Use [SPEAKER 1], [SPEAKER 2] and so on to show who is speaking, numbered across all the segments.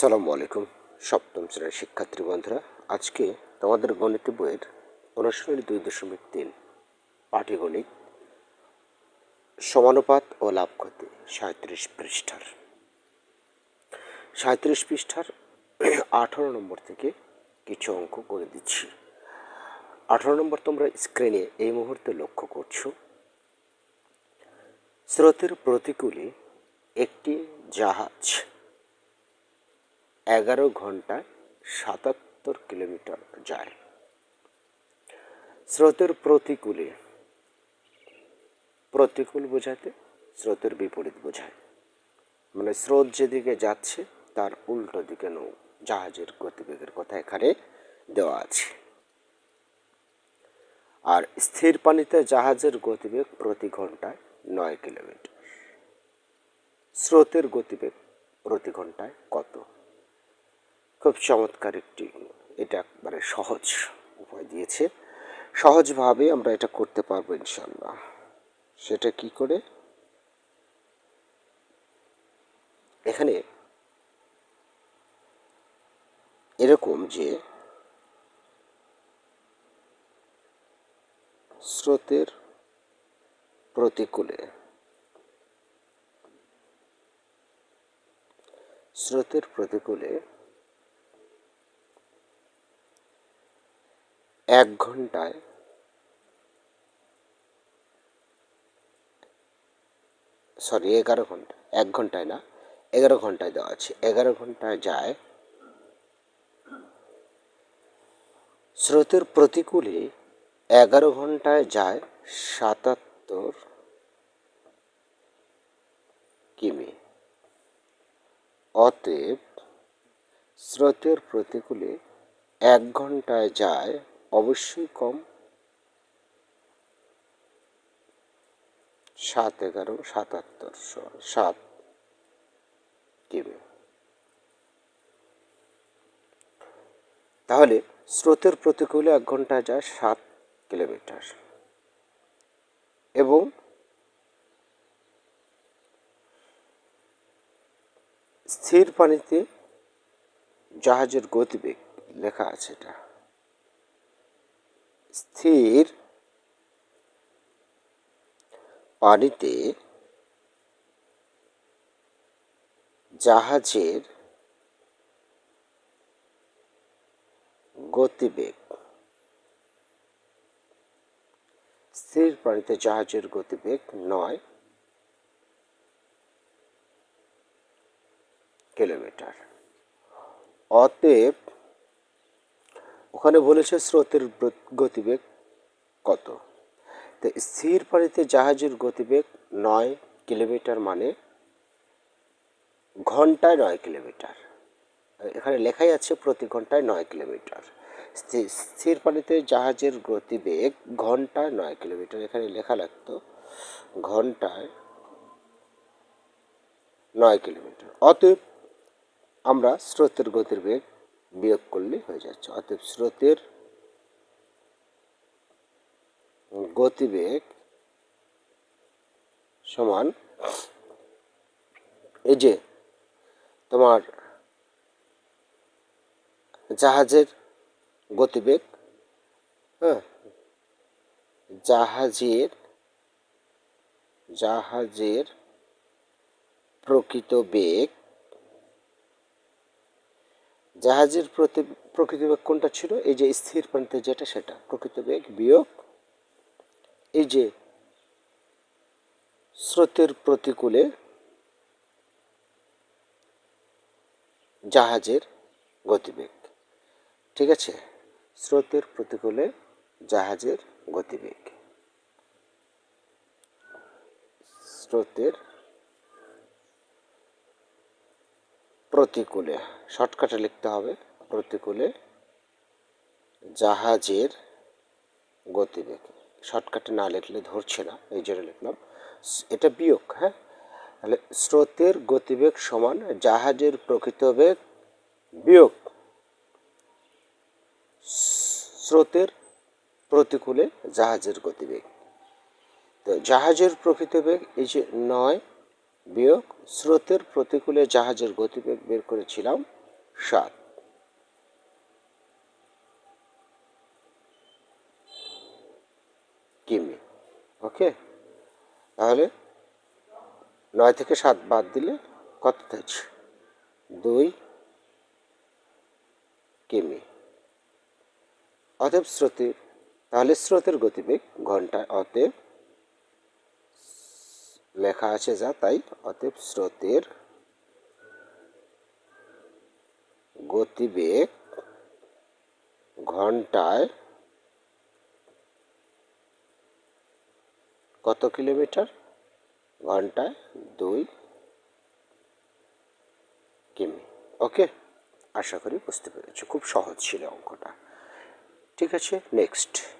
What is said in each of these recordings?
[SPEAKER 1] সালামু আলাইকুম, সপ্তম শ্রেণির শিক্ষার্থী বন্ধুরা। আজকে তোমাদের গণিত বইয়ের অনুশীলনী দুই দশমিক তিন, পাটিগণিত, সমানুপাত ও লাভ ক্ষতি, সাঁত্রিশ পৃষ্ঠার। সাঁত্রিশ পৃষ্ঠার আঠারো নম্বর থেকে কিছু অঙ্ক করে দিচ্ছি। আঠারো নম্বর তোমরা স্ক্রিনে এই মুহূর্তে লক্ষ্য করছ। স্রোতের প্রতিকূলে একটি জাহাজ এগারো ঘন্টায় সাতাত্তর কিলোমিটার যায়। স্রোতের প্রতিকূলে। প্রতিকূল বোঝাতে স্রোতের বিপরীত বোঝায়। মানে স্রোত যেদিকে যাচ্ছে, তার উল্টো দিকে নৌ, জাহাজের গতিবেগের কথা এখানে দেওয়া আছে। আর স্থির পানিতে জাহাজের গতিবেগ প্রতি ঘন্টায় নয় কিলোমিটার। স্রোতের গতিবেগ প্রতি ঘন্টায় কত? খুব চমৎকার একটি, এটা একবারে সহজ উপায় দিয়েছে। সহজভাবে আমরা এটা করতে পারব ইনশাল্লাহ সেটা কি করে? এখানে এরকম যে স্রোতের প্রতিকূলে স্রোতের প্রতিকূলে এক ঘন্টায়। সরি এগারো ঘণ্টা, এক ঘন্টায় না, এগারো ঘন্টায় দেওয়া আছে। এগারো ঘন্টায় যায়। স্রোতের প্রতিকূলে এগারো ঘন্টায় যায় সাতাত্তর কিমি। অতএব স্রোতের প্রতিকূলে এক ঘন্টায় যায় অবশ্যই কম। সাত এগারো, সাতাত্তর সাত। কিমি তাহলে স্রোতের প্রতিকূলে এক ঘন্টায় যায় সাত কিলোমিটার। এবং স্থির পানিতে জাহাজের গতিবেগ লেখা আছে এটা। স্থির পানিতে জাহাজের গতিবেগ। স্থির পানিতে জাহাজের গতিবেগ নয় কিলোমিটার। অতএব ওখানে বলেছে স্রোতের গতিবেগ কত? তো স্থির পানিতে জাহাজের গতিবেগ নয় কিলোমিটার মানে ঘন্টায় নয় কিলোমিটার। এখানে লেখাই আছে প্রতি ঘন্টায় নয় কিলোমিটার। স্থির পানিতে জাহাজের গতিবেগ ঘন্টায় নয় কিলোমিটার। এখানে লেখা লাগতো ঘন্টায় নয় কিলোমিটার। অতএব আমরা স্রোতের গতির বেগ বিয়োগ করলে হয়ে যাচ্ছে। অতএব স্রোতের গতিবেগ সমান এই যে তোমার জাহাজের গতিবেগ হ্যাঁ? জাহাজের জাহাজের প্রকৃত বেগ জাহাজের প্রতি প্রকৃত বেগ কোনটা ছিল? এই যে স্থির পানিতে যেটা, সেটা। প্রকৃত বেগ বিয়োগ এই যে স্রোতের প্রতিকূলে জাহাজের গতিবেগ। ঠিক আছে? স্রোতের প্রতিকূলে জাহাজের গতিবেগ। স্রোতের প্রতিকূলে, শর্টকাটে লিখতে হবে, প্রতিকূলে জাহাজের গতিবেগ। শর্টকাটে না লিখলে ধরছে না, এই জন্য লিখলাম। এটা বিয়োগ হ্যাঁ? তাহলে স্রোতের গতিবেগ সমান জাহাজের প্রকৃত বেগ বিয়োগ স্রোতের প্রতিকূলে জাহাজের গতিবেগ। তো জাহাজের প্রকৃত বেগ এই যে নয় বিয়োগ, স্রোতের প্রতিকূলে জাহাজের গতিবেগ বের করেছিলাম সাত। কিমি, ওকে? তাহলে নয় থেকে সাত বাদ দিলে কত থাকছে দুই কিমি। অতএব স্রোতের, তাহলে স্রোতের গতিবেগ ঘন্টায় অতএব লেখা আছে যা, তাই? অতএব স্রোতের গতিবেগ ঘন্টায় কত কিলোমিটার? ঘন্টায় দুই কিমি। ওকে, আশা করি বুঝতে পেরেছি। খুব সহজ ছিল অঙ্কটা। ঠিক আছে, নেক্সট।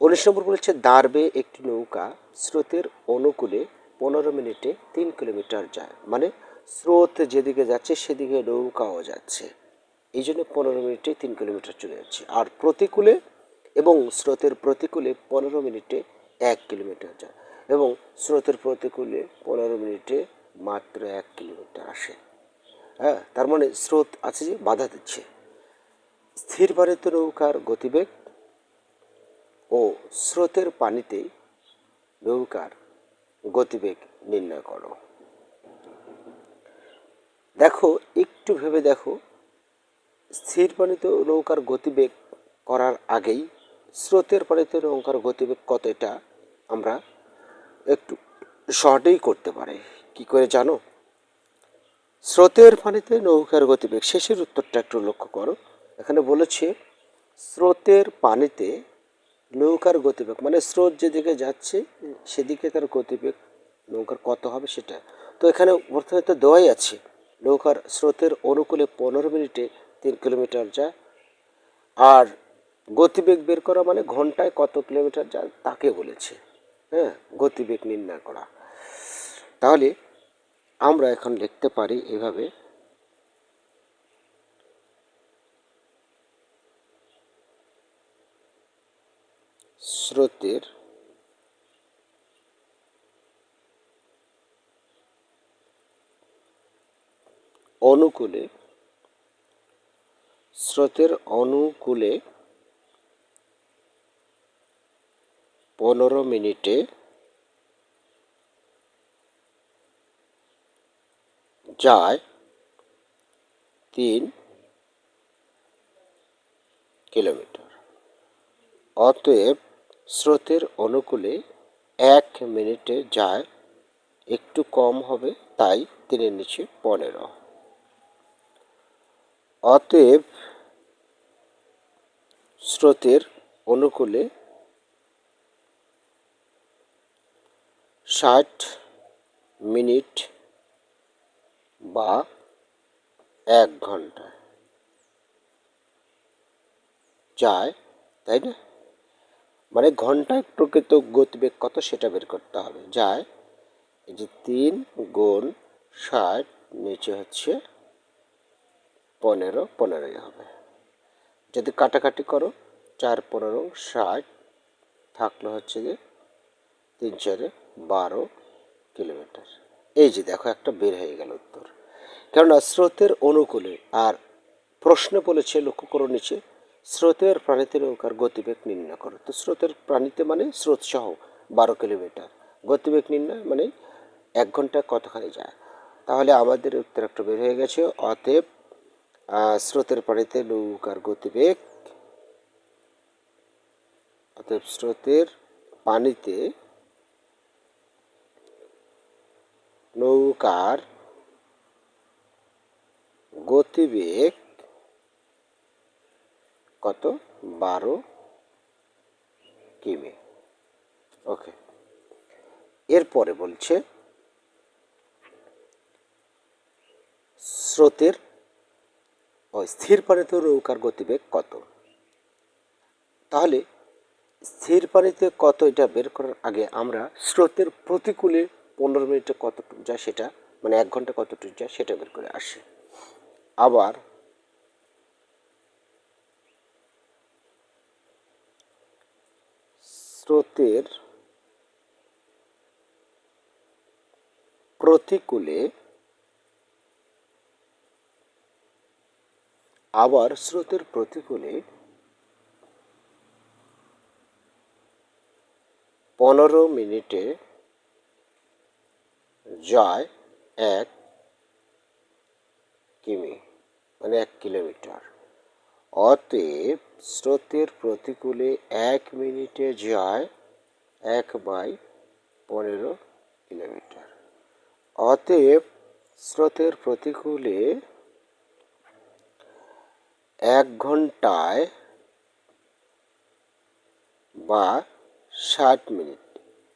[SPEAKER 1] উনিশ নম্বর বলেছে দাঁড়বে একটি নৌকা স্রোতের অনুকূলে পনেরো মিনিটে তিন কিলোমিটার যায়। মানে স্রোত যেদিকে যাচ্ছে, সেদিকে নৌকাও যাচ্ছে। এই জন্য পনেরো মিনিটে তিন কিলোমিটার চলে যাচ্ছে। আর প্রতিকূলে এবং স্রোতের প্রতিকূলে পনেরো মিনিটে এক কিলোমিটার যায়। এবং স্রোতের প্রতিকূলে পনেরো মিনিটে মাত্র এক কিলোমিটার আসে। হ্যাঁ তার মানে স্রোত আছে যে বাধা দিচ্ছে। স্থির পানিতে নৌকার গতিবেগ ও স্রোতের পানিতে নৌকার গতিবেগ নির্ণয় করো। দেখো, একটু ভেবে দেখো, স্থির পানিতে নৌকার গতিবেগ করার আগেই স্রোতের পানিতে নৌকার গতিবেগ কত এটা আমরা একটু শর্টেই করতে পারি। কি করে জানো? স্রোতের পানিতে নৌকার গতিবেগ, শেষের উত্তরটা একটু লক্ষ্য করো। এখানে বলেছে, স্রোতের পানিতে নৌকার গতিবেগ মানে স্রোত যেদিকে যাচ্ছে, সেদিকে তার গতিবেগ, নৌকার কত হবে সেটা। তো এখানে প্রথমে তো দেওয়াই আছে, নৌকার স্রোতের অনুকূলে পনেরো মিনিটে তিন কিলোমিটার যায় আর গতিবেগ বের করা মানে ঘন্টায় কত কিলোমিটার যায় তাকে বলেছে। হ্যাঁ গতিবেগ নির্ণয় করা। তাহলে আমরা এখন লিখতে পারি এভাবে স্রোতের অনুকূলে স্রোতের অনুকূলে পনেরো মিনিটে যায় তিন কিলোমিটার। অতএব স্রোতের অনুকূলে এক মিনিটে যায়, একটু কম হবে, তাই তিনের নিচে পনেরো। অতএব স্রোতের অনুকূলে ষাট মিনিট বা এক ঘণ্টা যায়, তাই না? মানে ঘন্টায় প্রকৃত গতিবেগ কত সেটা বের করতে হবে? যায় এই যে তিন গুণ ষাট, নিচে হচ্ছে পনেরো, পনেরোই হবে। যদি কাটাকাটি করো, চার, পনেরো, ষাট, থাকল হচ্ছে যে তিন, চারে বারো কিলোমিটার। এই যে দেখো একটা বের হয়ে গেল উত্তর। কেননা স্রোতের অনুকূলে আর প্রশ্ন বলেছে লক্ষ্য করো নিচে স্রোতের প্রাণীতে নৌকার গতিবেগ নির্ণয় করো। তো স্রোতের প্রাণীতে মানে স্রোত সহ বারো কিলোমিটার। গতিবেগ নির্ণয় মানে এক ঘণ্টা কতখানি যায়। তাহলে আমাদের উত্তর একটা বের হয়ে গেছে। অতএব স্রোতের পানিতে নৌকার গতিবেগ অতএব স্রোতের পানিতে নৌকার গতিবেগ কত? বারো কিমি। ওকে। এরপরে বলছে, স্রোতের, ও স্থির পানিতে নৌকার গতিবেগ কত? তাহলে স্থির পানিতে কত এটা বের করার আগে আমরা স্রোতের প্রতিকূলে পনেরো মিনিটে কতটুকু যায় সেটা মানে এক ঘণ্টা কতটুকু যায় সেটা বের করে আসি। আবার স্রোতের প্রতিকূলে আবার স্রোতের প্রতিকূলে পনেরো মিনিটে যায় এক কিমি মানে এক কিলোমিটার। অতএব স্রোতের প্রতিকূলে এক মিনিটে যায় এক বাই পনেরো কিলোমিটার। অতএব স্রোতের প্রতিকূলে এক ঘন্টায় বা ষাট মিনিট।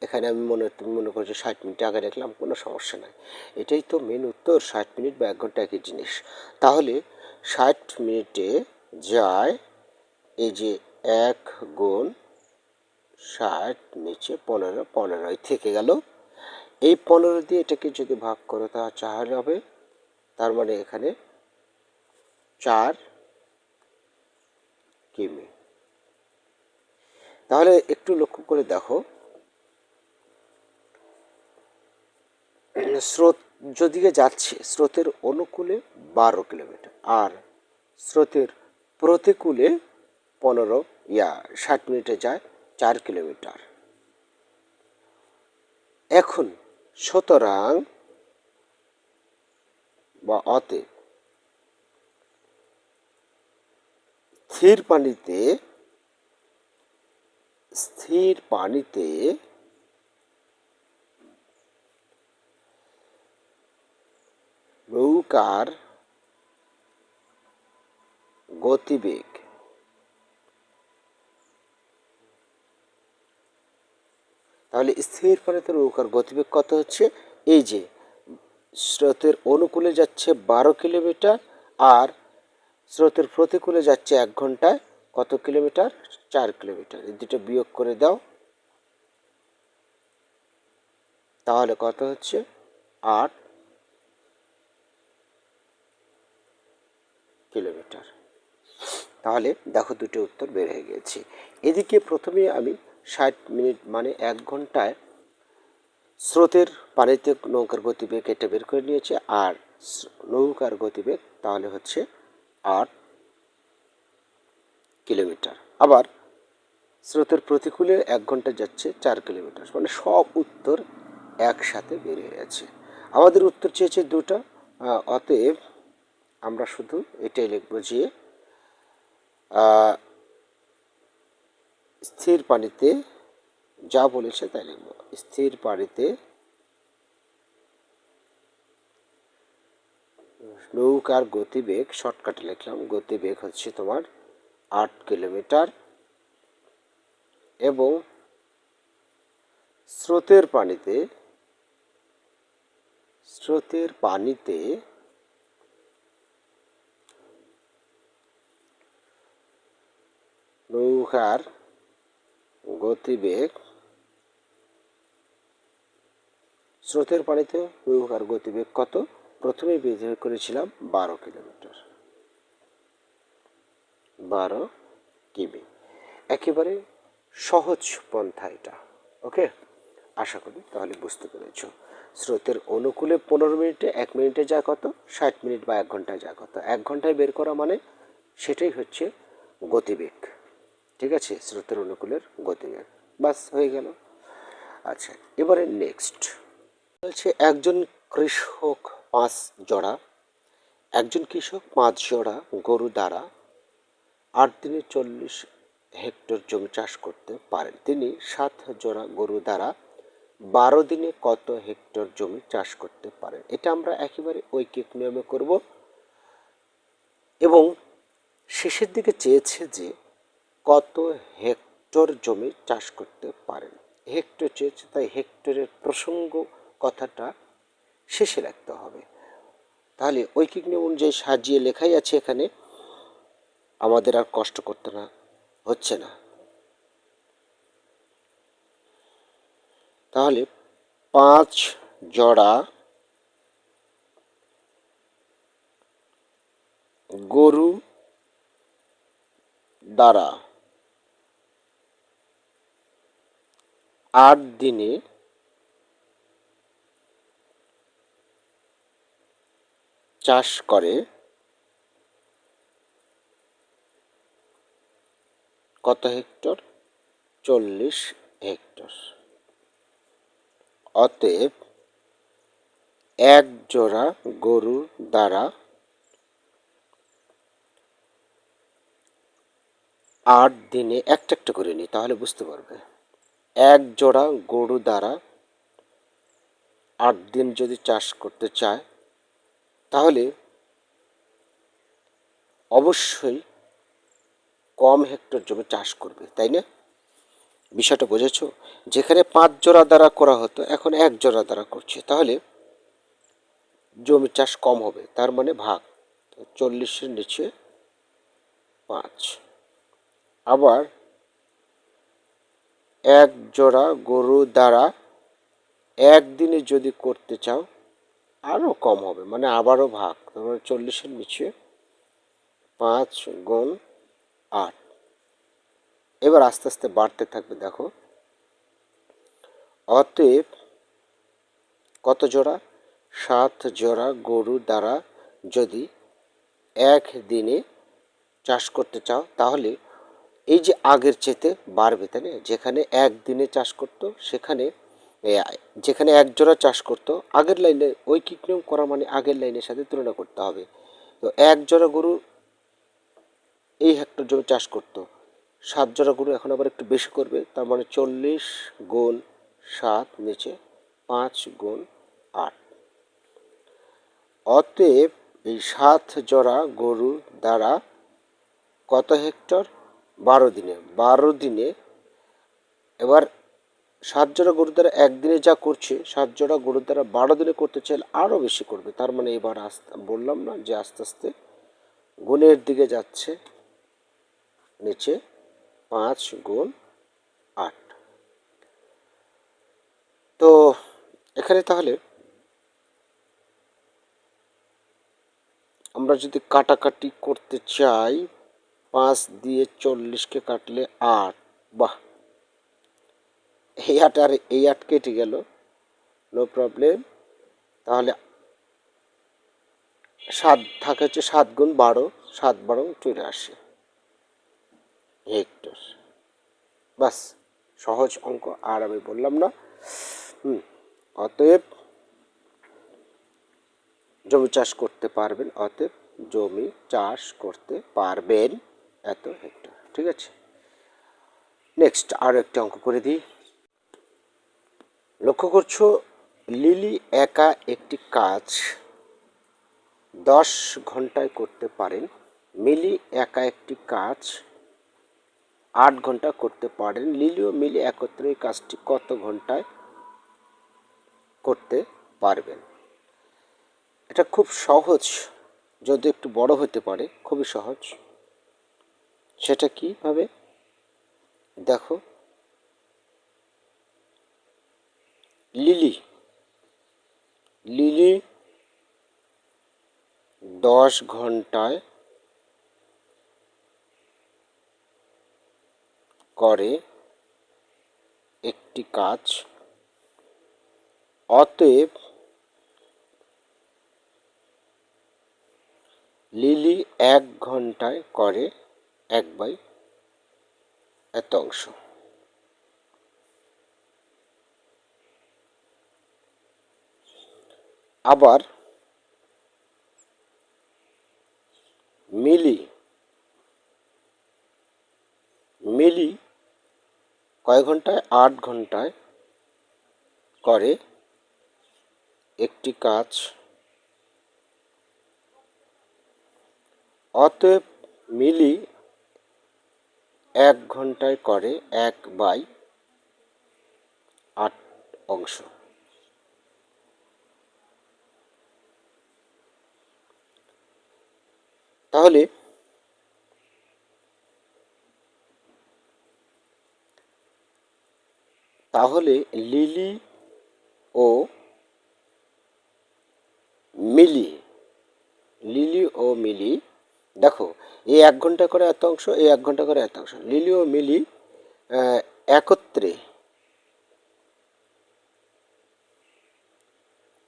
[SPEAKER 1] এখানে আমি মনে মনে করছ ষাট মিনিট আগে রাখলাম কোনো সমস্যা নাই। এটাই তো মেন উত্তর, ষাট মিনিট বা এক ঘণ্টা একই জিনিস। তাহলে ষাট মিনিটে যায়, এই যে এক গুণ ষাট নিচে পনেরো, পনেরোই থেকে গেল। এই পনেরো দিয়ে এটাকে যদি ভাগ করো তা চার হবে। তার মানে এখানে চার কিমি। তাহলে একটু লক্ষ্য করে দেখো। স্রোত যদিকে যাচ্ছে, স্রোতের অনুকূলে বারো কিলোমিটার, আর স্রোতের প্রতিকূলে পনেরো, ইয়া, ষাট মিনিটে যায় চার কিলোমিটার। এখন সুতরাং বা অতে স্থির পানিতে স্থির পানিতে নৌকার গতিবেগ। তাহলে স্থির পানিতে নৌকার গতিবেগ কত হচ্ছে? এই যে, স্রোতের অনুকূলে যাচ্ছে বারো কিলোমিটার আর স্রোতের প্রতিকূলে যাচ্ছে এক ঘন্টায় কত কিলোমিটার? চার কিলোমিটার। এই দুটো বিয়োগ করে দাও। তাহলে কত হচ্ছে? আট কিলোমিটার। তাহলে দেখো দুটো উত্তর বের হয়ে গেছে। এদিকে প্রথমে আমি ষাট মিনিট মানে এক ঘন্টায় স্রোতের পানিতে নৌকার গতিবেগ এটা বের করে নিয়েছে আর নৌকার গতিবেগ তাহলে হচ্ছে আট কিলোমিটার। আবার স্রোতের প্রতিকূলে এক ঘণ্টা যাচ্ছে চার কিলোমিটার মানে সব উত্তর একসাথে বেরিয়ে গেছে। আমাদের উত্তর চেয়েছে দুটা অতএব আমরা শুধু এটাই লিখব যে স্থির পানিতে যা বলেছে তাই লিখব। স্থির পানিতে নৌকার গতিবেগ, শর্টকাটে লিখলাম, গতিবেগ হচ্ছে তোমার আট কিলোমিটার এবং স্রোতের পানিতে স্রোতের পানিতে নৌকার গতিবেগ, স্রোতের পানিতে নৌকার গতিবেগ কত? প্রথমে বের করেছিলাম বারো কিলোমিটার। বারো কিমি। একেবারে সহজ পন্থা এটা, ওকে? আশা করি তাহলে বুঝতে পেরেছ। স্রোতের অনুকূলে পনেরো মিনিটে এক মিনিটে যা কত? ষাট মিনিট বা এক ঘন্টায় যা কত? এক ঘন্টায় বের করা মানে সেটাই হচ্ছে গতিবেগ। ঠিক আছে? স্রোতের অনুকূলের গতিবেগ বাস, হয়ে গেল। আচ্ছা এবারে নেক্সট বলছে, একজন কৃষক পাঁচ জোড়া, একজন কৃষক পাঁচ জোড়া গরু দ্বারা আট দিনে চল্লিশ হেক্টর জমি চাষ করতে পারেন। তিনি সাত জোড়া গরু দ্বারা বারো দিনে কত হেক্টর জমি চাষ করতে পারেন? এটা আমরা একেবারে ঐকিক নিয়মে করব। এবং শেষের দিকে চেয়েছে যে কত হেক্টর জমি চাষ করতে পারেন? হেক্টর চেয়েছে, তাই হেক্টরের প্রসঙ্গ কথাটা শেষে রাখতে হবে। তাহলে ঐকিক নিয়ম অনুযায়ী সাজিয়ে লেখাই আছে এখানে। আমাদের আর কষ্ট করতে না, হচ্ছে না। তাহলে পাঁচ জড়া গরু দ্বারা আট দিনে চাষ করে কত হেক্টর? চল্লিশ হেক্টর। অতএব এক জোড়া গরু দ্বারা আট দিনে একটা একটা করে নিই, তাহলে বুঝতে পারবে। এক জোড়া গরু দ্বারা আট দিন যদি চাষ করতে চায়, তাহলে অবশ্যই কম হেক্টর জমি চাষ করবে, তাই না? বিষয়টা বুঝেছ? যেখানে পাঁচ জোড়া দ্বারা করা হতো, এখন এক জোড়া দ্বারা করছে, তাহলে জমি চাষ কম হবে, তার মানে ভাগ। চল্লিশের নিচে পাঁচ। আবার এক জোড়া গরু দ্বারা একদিনে যদি করতে চাও আরও কম হবে মানে আবারও ভাগ তারপরে চল্লিশের নিচে পাঁচ গুণ আট। এবার আস্তে আস্তে বাড়তে থাকবে, দেখো। অতএব কত জোড়া? সাত জোড়া গরু দ্বারা যদি এক দিনে চাষ করতে চাও, তাহলে এই যে আগের চেতে বাড়বে, তাই না? যেখানে একদিনে চাষ করতো, সেখানে যেখানে এক জোড়া চাষ করতো, আগের লাইনে ওই কিক নিয়ম করা মানে আগের লাইনের সাথে তুলনা করতে হবে। তো এক জোড়া গরু এই হেক্টর জমি চাষ করতো। সাত জোড়া গরু এখন আবার একটু বেশি করবে, তার মানে চল্লিশ গোল সাত নিচে পাঁচ গোল আট। অতএব এই সাত জোড়া গরু দ্বারা কত হেক্টর? বারো দিনে বারো দিনে এবার সাত জোড়া দ্বারা একদিনে যা করছে, সাত জোড়া দ্বারা বারো দিনে করতে চাইলে আরও বেশি করবে। তার মানে এবার আস্তে, বললাম না যে আস্তে আস্তে গুণের দিকে যাচ্ছে, নিচে পাঁচ গুণ আট। তো এখানে তাহলে আমরা যদি কাটাকাটি করতে চাই পাঁচ দিয়ে চল্লিশকে কাটলে আট। বাহ! এই আট আর এই আট কেটে গেল। নো প্রবলেম তাহলে সাত থাকে হচ্ছে সাত গুণ বারো, সাত বারো চুরাশি হেক্টর বাস, সহজ অঙ্ক, আর আমি বললাম না। হুম, অতএব জমি চাষ করতে পারবেন, অতএব জমি চাষ করতে পারবেন। এত হেক্টর ঠিক আছে? নেক্সট আরও একটি অঙ্ক করে দিই। লক্ষ্য করছ, লিলি একা একটি কাজ দশ ঘন্টায় করতে পারেন, মিলি একা একটি কাজ আট ঘণ্টা করতে পারেন, লিলি ও মিলি একত্রে এই কাজটি কত ঘন্টায় করতে পারবেন? এটা খুব সহজ যদি একটু বড় হতে পারে, খুবই সহজ। সেটা কীভাবে? দেখো। লিলি। লিলি দশ ঘন্টায় করে একটি কাজ। অতএব লিলি এক ঘন্টায় করে এক বাই এত অংশ। আবার মিলি মিলি কয় ঘন্টায়? আট ঘন্টায় করে একটি কাজ। অতএব মিলি এক ঘন্টায় করে এক বাই আট অংশ। তাহলে তাহলে লিলি ও মিলি, লিলি ও মিলি দেখো, এই এক ঘণ্টা করে এত অংশ, এই এক ঘণ্টা করে এত অংশ। লিলি ও মিলি একত্রে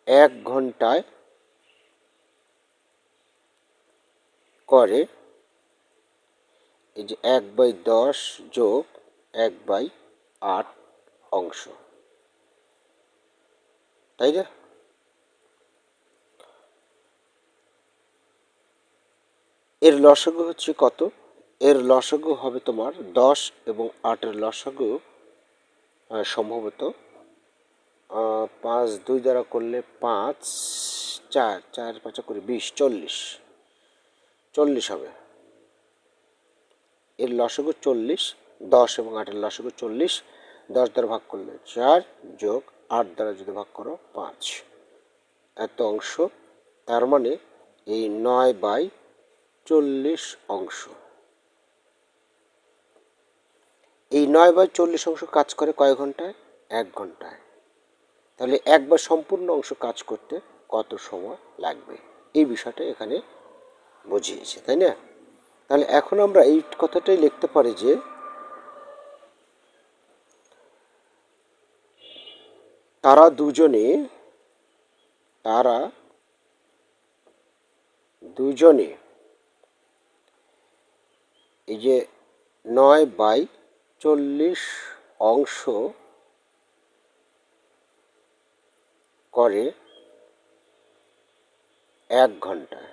[SPEAKER 1] এক ঘন্টায় করে, এই যে এক বাই দশ যোগ এক বাই আট অংশ। তাই না? এর লসাগু হচ্ছে কত? এর লসাগু হবে তোমার দশ এবং আটের লসাগু সম্ভবত পাঁচ দুই দ্বারা করলে পাঁচ, চার চার পাঁচা করে বিশ, চল্লিশ। চল্লিশ হবে। এর লসাগু চল্লিশ, দশ এবং আটের লসাগু চল্লিশ, দশ দ্বারা ভাগ করলে চার যোগ আট দ্বারা যদি ভাগ করো পাঁচ। এত অংশ, তার মানে এই নয় বাই চল্লিশ অংশ। এই নয় বাই চল্লিশ অংশ কাজ করে কয় ঘন্টায়? এক ঘন্টায়। তাহলে একবার সম্পূর্ণ অংশ কাজ করতে কত সময় লাগবে? এই বিষয়টা এখানে বুঝিয়েছে, তাই না? তাহলে এখন আমরা এই কথাটাই লিখতে পারি যে তারা দুজনে তারা দুজনে এই যে নয় বাই চল্লিশ অংশ করে এক ঘন্টায়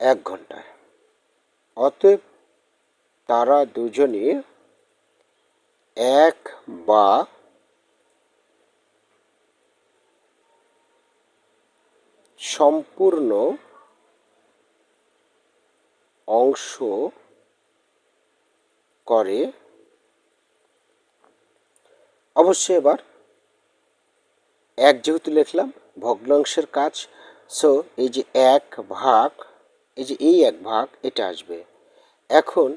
[SPEAKER 1] এক ঘন্টায় অতএব তারা দুজনে এক বা সম্পূর্ণ অংশ করে। অবশ্যই এবার এক যেহেতু লিখলাম, ভগ্নাংশের কাজ সো এই যে এক ভাগ, এই যে এই এক ভাগ, এটা আসবে। এখন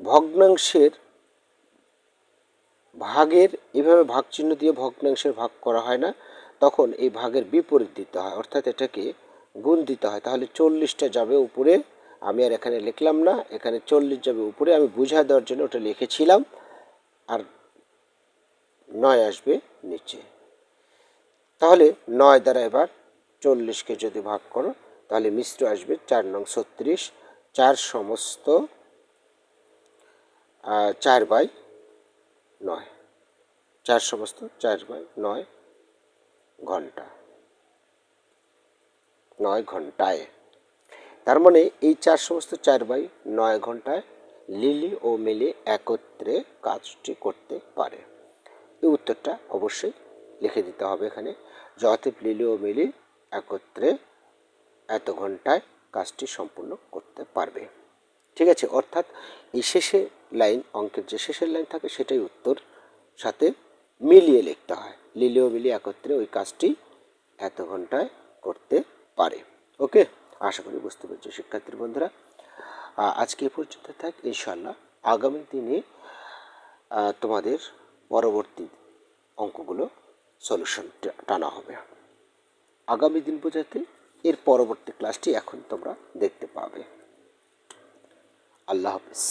[SPEAKER 1] ভগ্নাংশের ভাগের, এভাবে ভাগ চিহ্ন দিয়ে ভগ্নাংশের ভাগ করা হয় না, তখন এই ভাগের বিপরীত দিতে হয়, অর্থাৎ এটাকে গুণ দিতে হয়, তাহলে চল্লিশটা যাবে উপরে আমি আর এখানে লিখলাম না, এখানে চল্লিশ যাবে উপরে, আমি বুঝা দেওয়ার জন্য ওটা লিখেছিলাম, আর নয় আসবে নিচে। তাহলে নয় দ্বারা এবার চল্লিশকে যদি ভাগ করো, তাহলে মিশ্র আসবে চার নং ছত্রিশ, চার সমস্ত চার বাই নয়। চার সমস্ত, চার বাই নয় ঘণ্টা। নয় ঘন্টায়। তার মানে এই চার সমস্ত চার বাই নয় ঘন্টায় লিলি ও মিলি একত্রে কাজটি করতে পারে। এই উত্তরটা অবশ্যই লিখে দিতে হবে এখানে। যথেপ লিলি ও মিলি একত্রে এত ঘন্টায় কাজটি সম্পূর্ণ করতে পারবে। ঠিক আছে, অর্থাৎ এই শেষে লাইন, অঙ্কের যে শেষের লাইন থাকে সেটাই উত্তর সাথে মিলিয়ে লিখতে হয়। লিলি ও মিলি একত্রে ওই কাজটি এত ঘন্টায় করতে পারে। ওকে? আশা করি বুঝতে পেরেছি, শিক্ষার্থীর বন্ধুরা। আজকে এ পর্যন্ত থাক ইনশাল্লাহ আগামী দিনে তোমাদের পরবর্তী অঙ্কগুলো সলিউশন টানা হবে। আগামী দিন বোঝাতে এর পরবর্তী ক্লাসটি এখন তোমরা দেখতে পাবে। আল্লাহ হাফিজ।